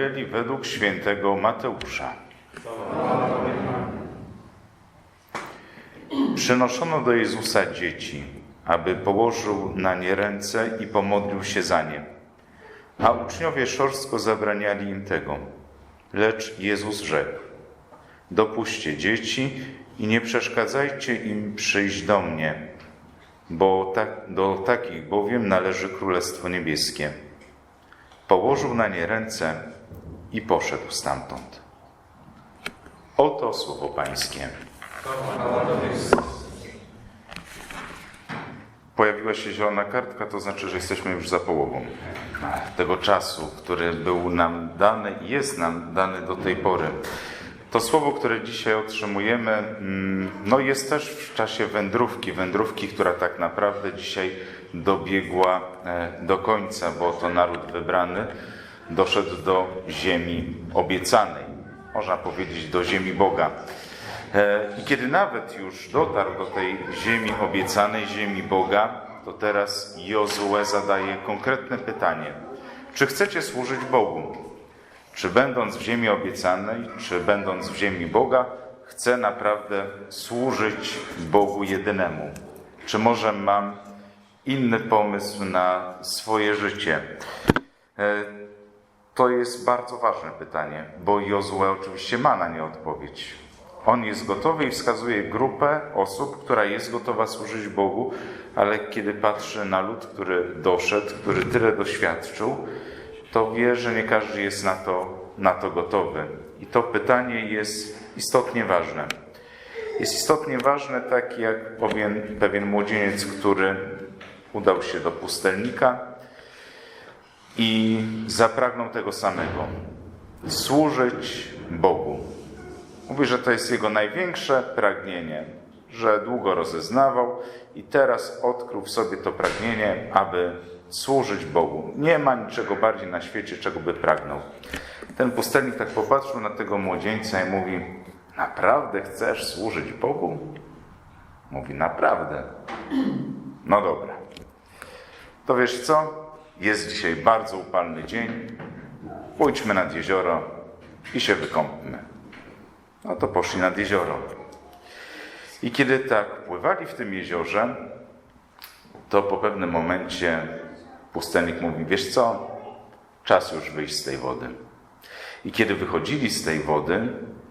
Ewangelii według świętego Mateusza. Przynoszono do Jezusa dzieci, aby położył na nie ręce i pomodlił się za nie. A uczniowie szorstko zabraniali im tego. Lecz Jezus rzekł: Dopuśćcie dzieci i nie przeszkadzajcie im przyjść do mnie, bo tak, do takich bowiem należy Królestwo Niebieskie. Położył na nie ręce i poszedł stamtąd. Oto słowo Pańskie. Pojawiła się zielona kartka, to znaczy, że jesteśmy już za połową tego czasu, który był nam dany i jest nam dany do tej pory. To słowo, które dzisiaj otrzymujemy, mm, no jest też w czasie wędrówki, wędrówki, która tak naprawdę dzisiaj dobiegła e, do końca, bo to naród wybrany doszedł do ziemi obiecanej, można powiedzieć do ziemi Boga. E, I kiedy nawet już dotarł do tej ziemi obiecanej, ziemi Boga, to teraz Jozue zadaje konkretne pytanie: czy chcecie służyć Bogu? Czy będąc w ziemi obiecanej, czy będąc w ziemi Boga, chcę naprawdę służyć Bogu jedynemu? Czy może mam inny pomysł na swoje życie? To jest bardzo ważne pytanie, bo Jozue oczywiście ma na nie odpowiedź. On jest gotowy i wskazuje grupę osób, która jest gotowa służyć Bogu, ale kiedy patrzy na lud, który doszedł, który tyle doświadczył, to wie, że nie każdy jest na to, na to gotowy. I to pytanie jest istotnie ważne. Jest istotnie ważne, tak jak pewien, pewien młodzieniec, który udał się do pustelnika i zapragnął tego samego służyć Bogu. Mówi, że to jest jego największe pragnienie, że długo rozeznawał i teraz odkrył w sobie to pragnienie, aby służyć Bogu. Nie ma niczego bardziej na świecie, czego by pragnął. Ten pustelnik tak popatrzył na tego młodzieńca i mówi: Naprawdę chcesz służyć Bogu? Mówi: Naprawdę. No dobra. To wiesz co? Jest dzisiaj bardzo upalny dzień. Pójdźmy nad jezioro i się wykąpmy. No to poszli nad jezioro. I kiedy tak pływali w tym jeziorze, to po pewnym momencie pustelnik mówi: Wiesz co? Czas już wyjść z tej wody. I kiedy wychodzili z tej wody,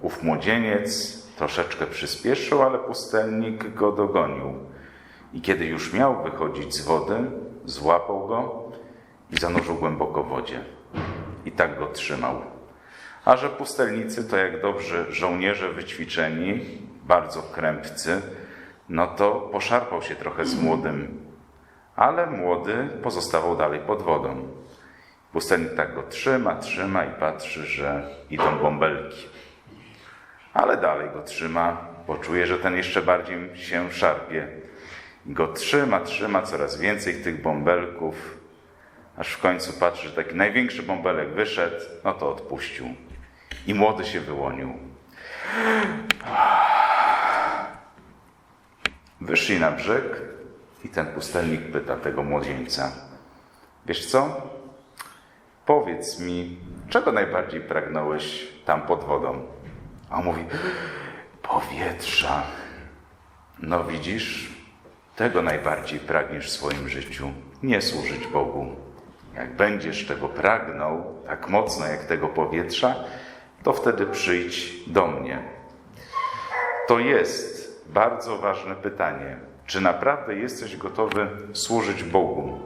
ów młodzieniec troszeczkę przyspieszył, ale pustelnik go dogonił. I kiedy już miał wychodzić z wody, złapał go i zanurzył głęboko w wodzie. I tak go trzymał. A że pustelnicy to jak dobrzy żołnierze wyćwiczeni, bardzo krępcy, no to poszarpał się trochę z młodym, ale młody pozostawał dalej pod wodą. Pustelnik tak go trzyma, trzyma i patrzy, że idą bąbelki. Ale dalej go trzyma, poczuje, że ten jeszcze bardziej się szarpie. Go trzyma, trzyma coraz więcej tych bąbelków, aż w końcu patrzy, że taki największy bąbelek wyszedł, no to odpuścił. I młody się wyłonił. Wyszli na brzeg i ten pustelnik pyta tego młodzieńca: Wiesz co? Powiedz mi, czego najbardziej pragnąłeś tam pod wodą? A on mówi: Powietrza. No widzisz, tego najbardziej pragniesz w swoim życiu. Nie służyć Bogu. Jak będziesz tego pragnął tak mocno jak tego powietrza, to wtedy przyjdź do mnie. To jest bardzo ważne pytanie. Czy naprawdę jesteś gotowy służyć Bogu?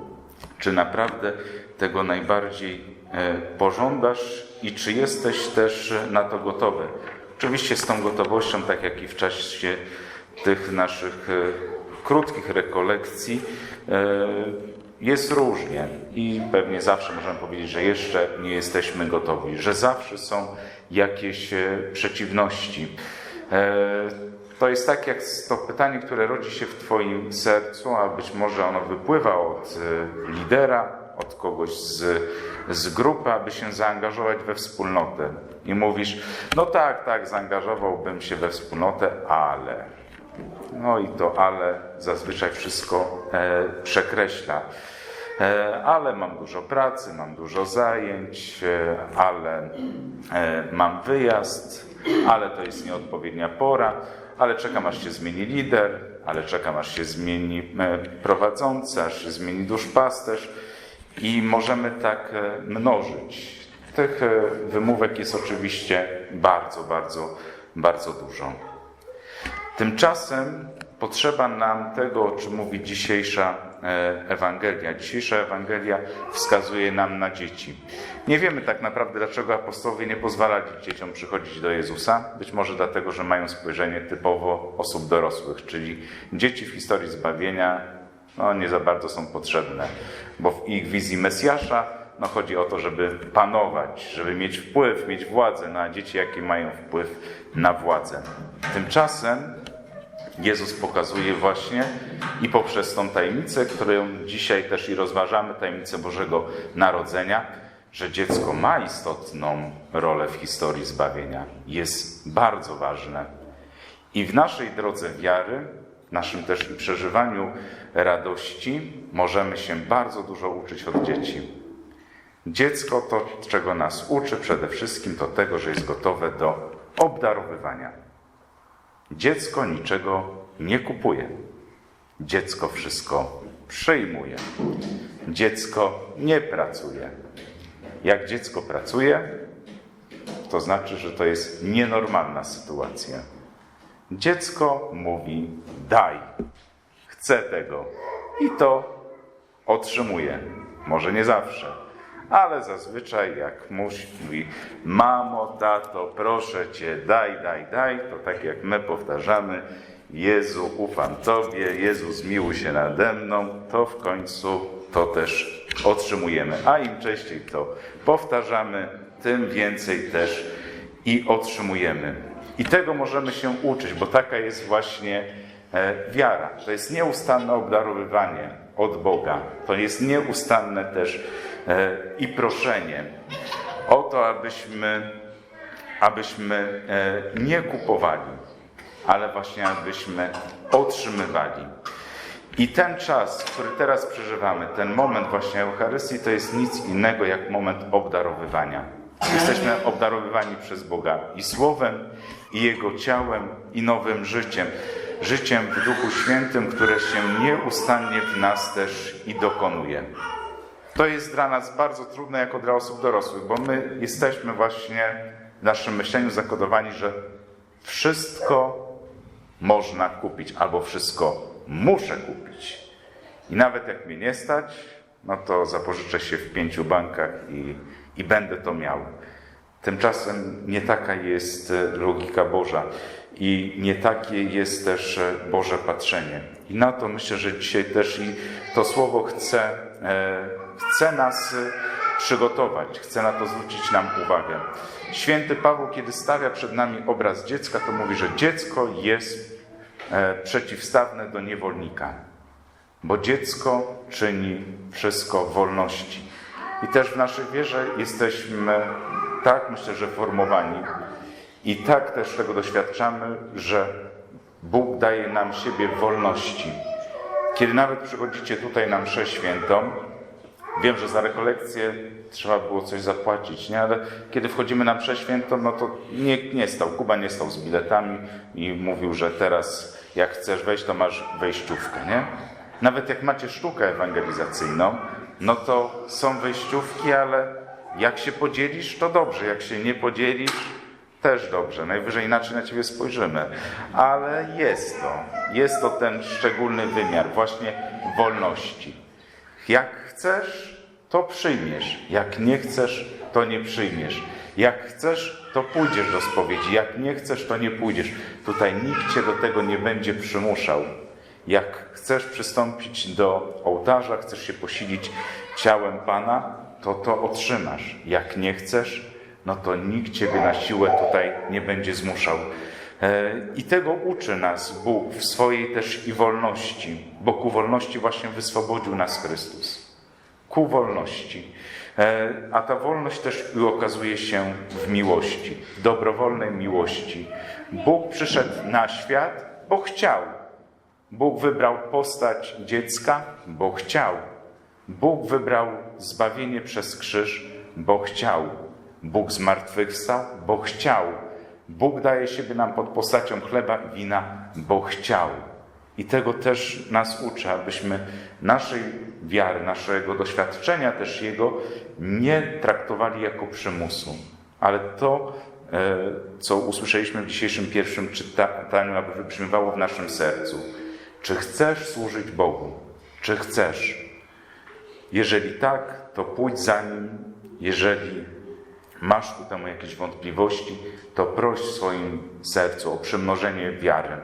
Czy naprawdę tego najbardziej e, pożądasz i czy jesteś też na to gotowy? Oczywiście z tą gotowością, tak jak i w czasie tych naszych e, krótkich rekolekcji, e, jest różnie i pewnie zawsze możemy powiedzieć, że jeszcze nie jesteśmy gotowi, że zawsze są jakieś przeciwności. To jest tak jak to pytanie, które rodzi się w Twoim sercu, a być może ono wypływa od e, lidera, od kogoś z, z grupy, aby się zaangażować we wspólnotę. I mówisz, no tak, tak, zaangażowałbym się we wspólnotę, ale. No i to ale zazwyczaj wszystko e, przekreśla. E, ale mam dużo pracy, mam dużo zajęć, e, ale mam wyjazd, ale to jest nieodpowiednia pora, ale czekam aż się zmieni lider, ale czekam aż się zmieni prowadzący, aż się zmieni duszpasterz i możemy tak mnożyć. Tych wymówek jest oczywiście bardzo, bardzo, bardzo dużo. Tymczasem potrzeba nam tego, o czym mówi dzisiejsza e, Ewangelia. Dzisiejsza Ewangelia wskazuje nam na dzieci. Nie wiemy tak naprawdę, dlaczego apostołowie nie pozwalali dzieciom przychodzić do Jezusa. Być może dlatego, że mają spojrzenie typowo osób dorosłych, czyli dzieci w historii zbawienia no, nie za bardzo są potrzebne, bo w ich wizji Mesjasza no, chodzi o to, żeby panować, żeby mieć wpływ, mieć władzę, no, a dzieci jakie mają wpływ na władzę. Tymczasem Jezus pokazuje właśnie i poprzez tą tajemnicę, którą dzisiaj też i rozważamy, tajemnicę Bożego Narodzenia, że dziecko ma istotną rolę w historii zbawienia. Jest bardzo ważne. I w naszej drodze wiary, w naszym też i przeżywaniu radości, możemy się bardzo dużo uczyć od dzieci. Dziecko to, czego nas uczy przede wszystkim, to tego, że jest gotowe do obdarowywania. Dziecko niczego nie kupuje. Dziecko wszystko przyjmuje. Dziecko nie pracuje. Jak dziecko pracuje, to znaczy, że to jest nienormalna sytuacja. Dziecko mówi: daj, chcę tego i to otrzymuje. Może nie zawsze ale zazwyczaj jak musi, mówi mamo, tato, proszę Cię, daj, daj, daj, to tak jak my powtarzamy, Jezu, ufam Tobie, Jezu, zmiłuj się nade mną, to w końcu to też otrzymujemy. A im częściej to powtarzamy, tym więcej też i otrzymujemy. I tego możemy się uczyć, bo taka jest właśnie e, wiara. To jest nieustanne obdarowywanie od Boga. To jest nieustanne też i proszenie o to, abyśmy, abyśmy e, nie kupowali, ale właśnie abyśmy otrzymywali. I ten czas, który teraz przeżywamy, ten moment właśnie Eucharystii, to jest nic innego jak moment obdarowywania. Jesteśmy obdarowywani przez Boga i Słowem, i Jego ciałem, i nowym życiem. Życiem w Duchu Świętym, które się nieustannie w nas też i dokonuje. To jest dla nas bardzo trudne jako dla osób dorosłych, bo my jesteśmy właśnie w naszym myśleniu zakodowani, że wszystko można kupić albo wszystko muszę kupić. I nawet jak mnie nie stać, no to zapożyczę się w pięciu bankach i, i będę to miał. Tymczasem nie taka jest logika Boża i nie takie jest też Boże patrzenie. I na to myślę, że dzisiaj też i to słowo chce e, chce nas przygotować, chce na to zwrócić nam uwagę. Święty Paweł, kiedy stawia przed nami obraz dziecka, to mówi, że dziecko jest e, przeciwstawne do niewolnika, bo dziecko czyni wszystko wolności. I też w naszej wierze jesteśmy tak, myślę, że formowani i tak też tego doświadczamy, że Bóg daje nam siebie wolności. Kiedy nawet przychodzicie tutaj na mszę świętą, Wiem, że za rekolekcję trzeba było coś zapłacić, nie? ale kiedy wchodzimy na prześwięto, no to nie, nie stał, Kuba nie stał z biletami i mówił, że teraz jak chcesz wejść, to masz wejściówkę, nie? Nawet jak macie sztukę ewangelizacyjną, no to są wejściówki, ale jak się podzielisz, to dobrze, jak się nie podzielisz, też dobrze, najwyżej inaczej na ciebie spojrzymy. Ale jest to, jest to ten szczególny wymiar właśnie wolności. Jak chcesz, to przyjmiesz. Jak nie chcesz, to nie przyjmiesz. Jak chcesz, to pójdziesz do spowiedzi. Jak nie chcesz, to nie pójdziesz. Tutaj nikt cię do tego nie będzie przymuszał. Jak chcesz przystąpić do ołtarza, chcesz się posilić ciałem Pana, to to otrzymasz. Jak nie chcesz, no to nikt ciebie na siłę tutaj nie będzie zmuszał. E, I tego uczy nas Bóg w swojej też i wolności, bo ku wolności właśnie wyswobodził nas Chrystus ku wolności. E, a ta wolność też okazuje się w miłości, dobrowolnej miłości. Bóg przyszedł na świat, bo chciał. Bóg wybrał postać dziecka, bo chciał. Bóg wybrał zbawienie przez krzyż, bo chciał. Bóg zmartwychwstał, bo chciał. Bóg daje siebie nam pod postacią chleba i wina, bo chciał. I tego też nas uczy, abyśmy naszej wiary, naszego doświadczenia też Jego nie traktowali jako przymusu. Ale to, e, co usłyszeliśmy w dzisiejszym pierwszym czytaniu, aby wybrzmiewało w naszym sercu. Czy chcesz służyć Bogu? Czy chcesz? Jeżeli tak, to pójdź za Nim. Jeżeli masz ku temu jakieś wątpliwości, to proś w swoim sercu o przymnożenie wiary,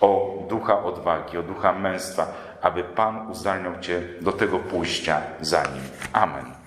o ducha odwagi, o ducha męstwa, aby Pan uzdalniał Cię do tego pójścia za Nim. Amen.